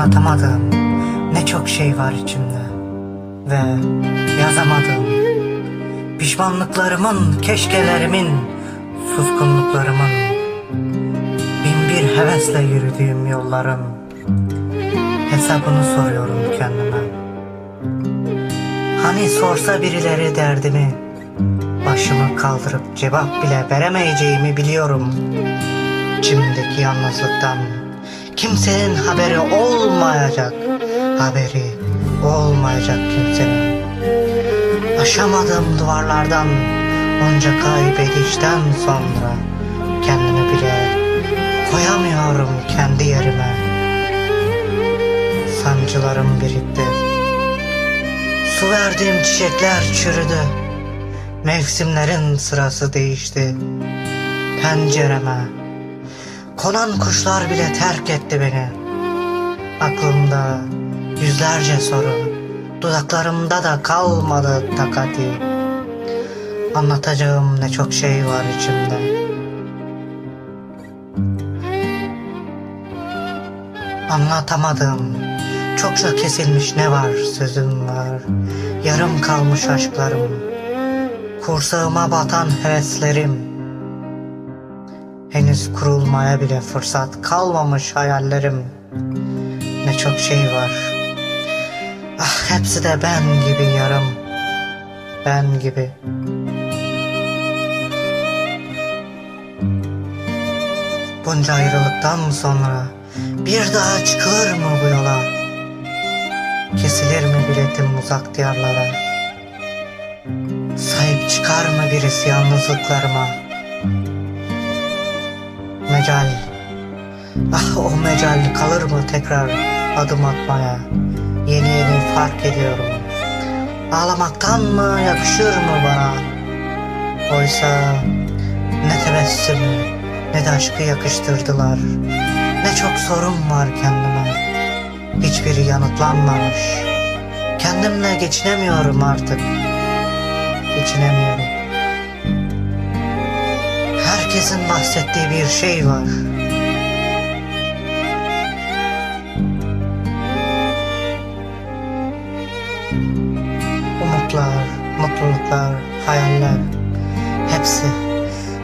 Anlatamadığım ne çok şey var içimde ve yazamadığım pişmanlıklarımın, keşkelerimin, suskunluklarımın bin bir hevesle yürüdüğüm yolların hesabını soruyorum kendime. Hani sorsa birileri derdimi başımı kaldırıp cevap bile veremeyeceğimi biliyorum. İçimdeki yalnızlıktan kimsenin haberi olmayacak. Haberi olmayacak kimsenin. Aşamadığım duvarlardan onca kaybedişten sonra kendimi bile koyamıyorum kendi yerime. Sancılarım birikti. Su verdiğim çiçekler çürüdü. Mevsimlerin sırası değişti. Pencereme konan kuşlar bile terk etti beni. Aklımda yüzlerce soru, dudaklarımda da kalmadı takati. Anlatacağım ne çok şey var içimde. Anlatamadım. Çokça kesilmiş ne var sözüm var. Yarım kalmış aşklarım. Kursağıma batan heveslerim. Henüz kurulmaya bile fırsat kalmamış hayallerim. Ne çok şey var. Ah hepsi de ben gibi yarım. Ben gibi. Bunca ayrılıktan sonra bir daha çıkılır mı bu yola? Kesilir mi biletim uzak diyarlara? Sahip çıkar mı birisi yalnızlıklarıma? Mecal, ah o mecal kalır mı tekrar adım atmaya? Yeni yeni fark ediyorum. Ağlamaktan mı yakışır mı bana? Oysa ne tebessümü ne de aşkı yakıştırdılar. Ne çok sorun var kendime. Hiçbiri yanıtlanmamış. Kendimle geçinemiyorum artık. Geçinemiyorum. Herkesin bahsettiği bir şey var. Umutlar, mutluluklar, hayaller. Hepsi,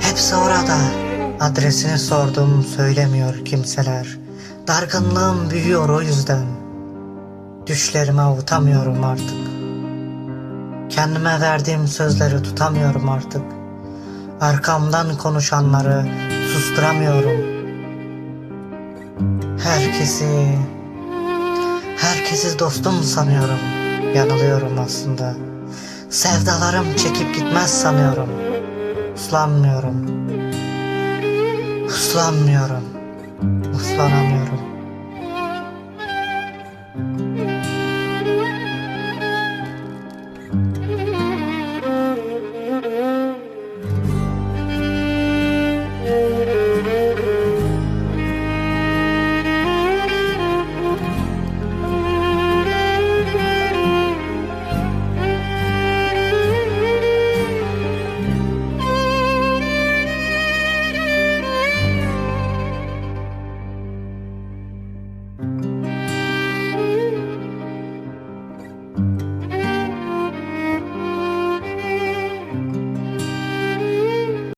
hepsi orada. Adresini sordum söylemiyor kimseler. Dargınlığım büyüyor o yüzden. Düşlerimi avutamıyorum artık. Kendime verdiğim sözleri tutamıyorum artık. Arkamdan konuşanları susturamıyorum. Herkesi, herkesi dostum sanıyorum. Yanılıyorum aslında. Sevdalarım çekip gitmez sanıyorum. Uslanmıyorum. Uslanmıyorum. Uslanamıyorum.